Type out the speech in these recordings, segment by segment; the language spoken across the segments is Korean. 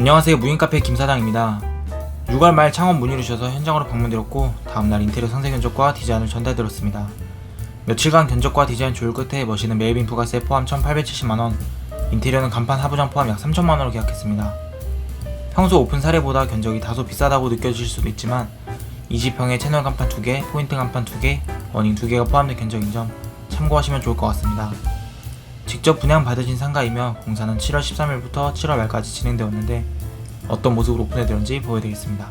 안녕하세요. 무인카페 김사장입니다. 6월 말 창업 문의를 주셔서 현장으로 방문드렸고 다음날 인테리어 상세 견적과 디자인을 전달드렸습니다. 며칠간 견적과 디자인 조율 끝에 머신은 메일빈 부가세 포함 1870만원 인테리어는 간판 하부장 포함 약 3천만원으로 계약했습니다. 평소 오픈 사례보다 견적이 다소 비싸다고 느껴지실 수도 있지만 20평에 채널 간판 2개, 포인트 간판 2개, 어닝 2개가 포함된 견적인 점 참고하시면 좋을 것 같습니다. 직접 분양 받으신 상가이며 공사는 7월 13일부터 7월 말까지 진행되었는데 어떤 모습으로 오픈해드렸는지 보여드리겠습니다.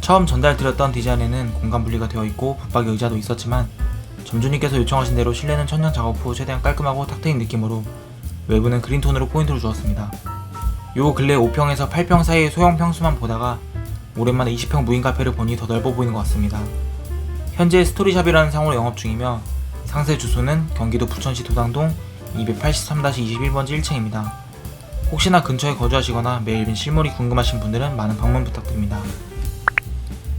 처음 전달드렸던 디자인에는 공간 분리가 되어 있고 붙박이 의자도 있었지만 점주님께서 요청하신 대로 실내는 천장 작업 후 최대한 깔끔하고 탁 트인 느낌으로 외부는 그린톤으로 포인트를 주었습니다. 요 근래 5평에서 8평 사이의 소형 평수만 보다가 오랜만에 20평 무인 카페를 보니 더 넓어 보이는 것 같습니다. 현재 스토리샵이라는 상호로 영업 중이며 상세 주소는 경기도 부천시 도당동 283-21번지 1층입니다. 혹시나 근처에 거주하시거나 매일빈 실물이 궁금하신 분들은 많은 방문 부탁드립니다.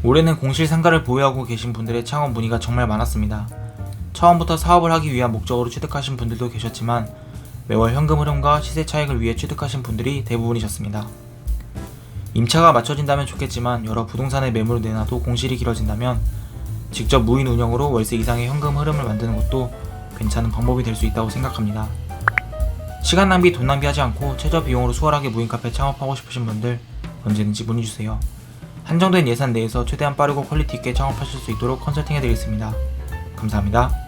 올해는 공실 상가를 보유하고 계신 분들의 창업 문의가 정말 많았습니다. 처음부터 사업을 하기 위한 목적으로 취득하신 분들도 계셨지만 매월 현금 흐름과 시세 차익을 위해 취득하신 분들이 대부분이셨습니다. 임차가 맞춰진다면 좋겠지만 여러 부동산의 매물을 내놔도 공실이 길어진다면 직접 무인 운영으로 월세 이상의 현금 흐름을 만드는 것도 괜찮은 방법이 될 수 있다고 생각합니다. 시간 낭비, 돈 낭비하지 않고 최저 비용으로 수월하게 무인 카페 창업하고 싶으신 분들 언제든지 문의 주세요. 한정된 예산 내에서 최대한 빠르고 퀄리티 있게 창업하실 수 있도록 컨설팅 해드리겠습니다. 감사합니다.